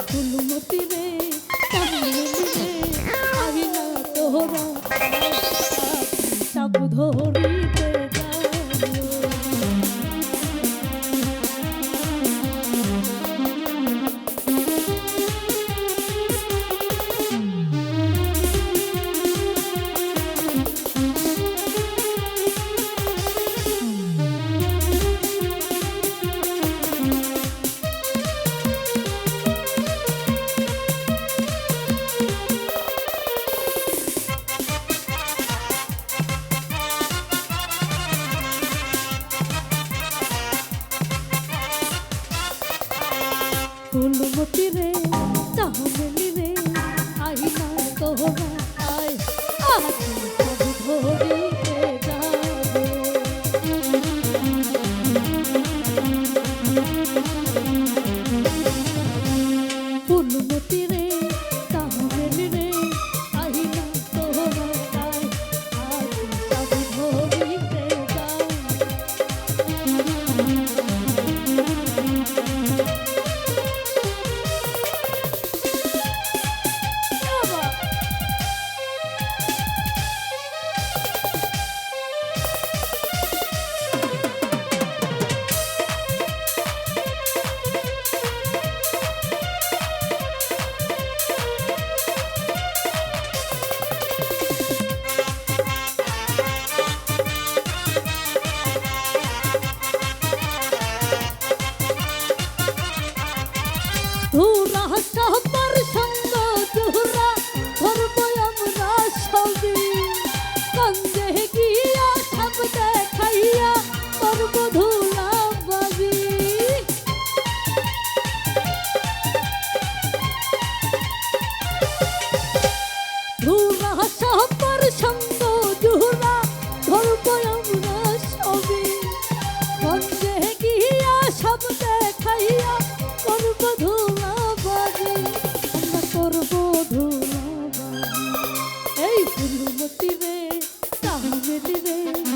ফুলমতি রে দিবে তাহলে নিবে আই না তোহরা আয় আছে ধরে ফুলমতি রে সঙ্গ জুহুরা ধরব আমরা সবে। মন্দে গিয়া সব দেখাইয়া করব ধুলা বাজে। আমরা করব ধুলা বাজে। এই ফুলমতি রে তাহলে রে।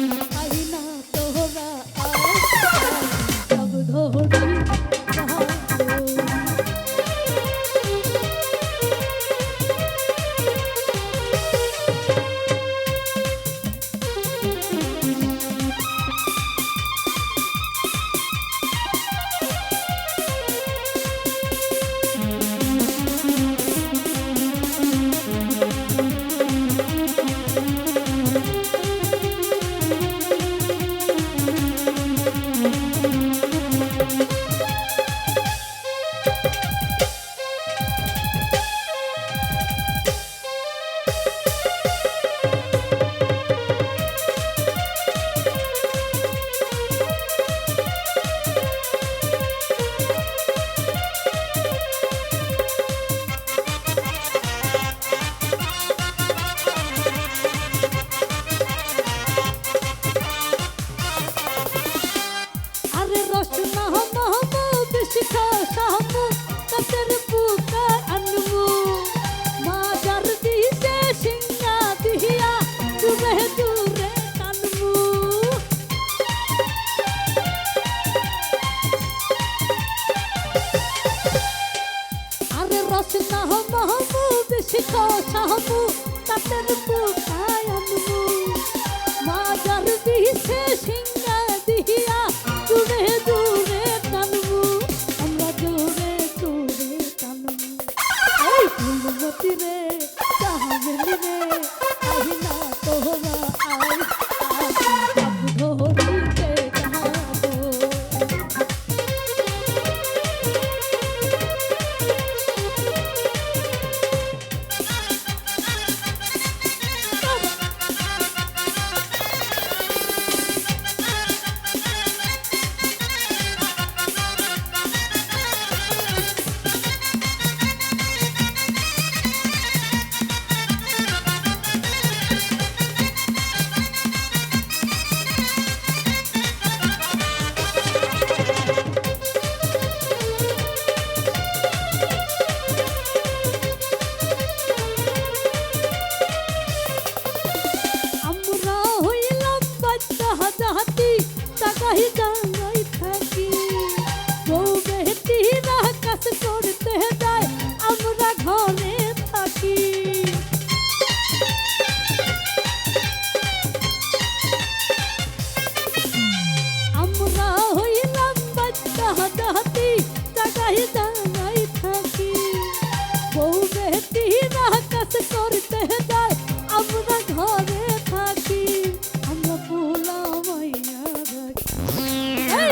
সদপুকা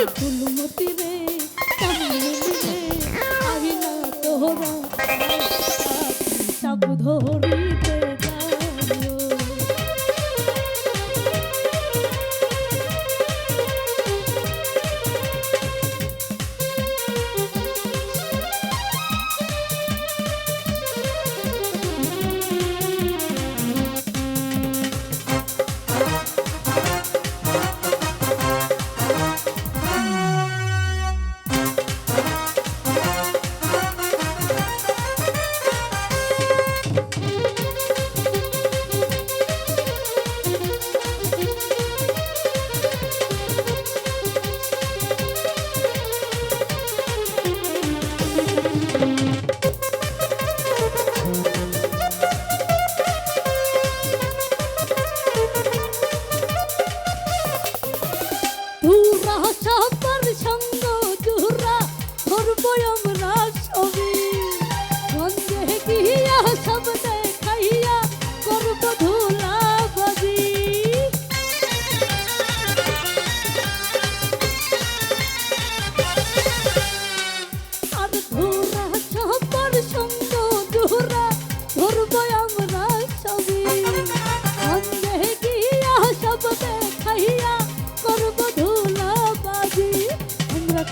Thank you.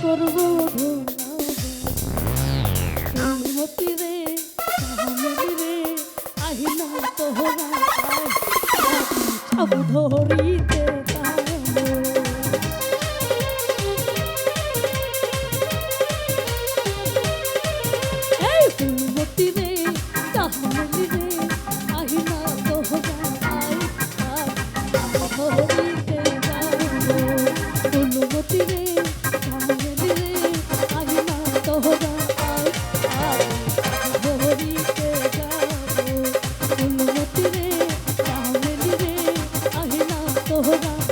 করব? মতি রে সামনে রে আহিনা তোহরা সব ধরি love.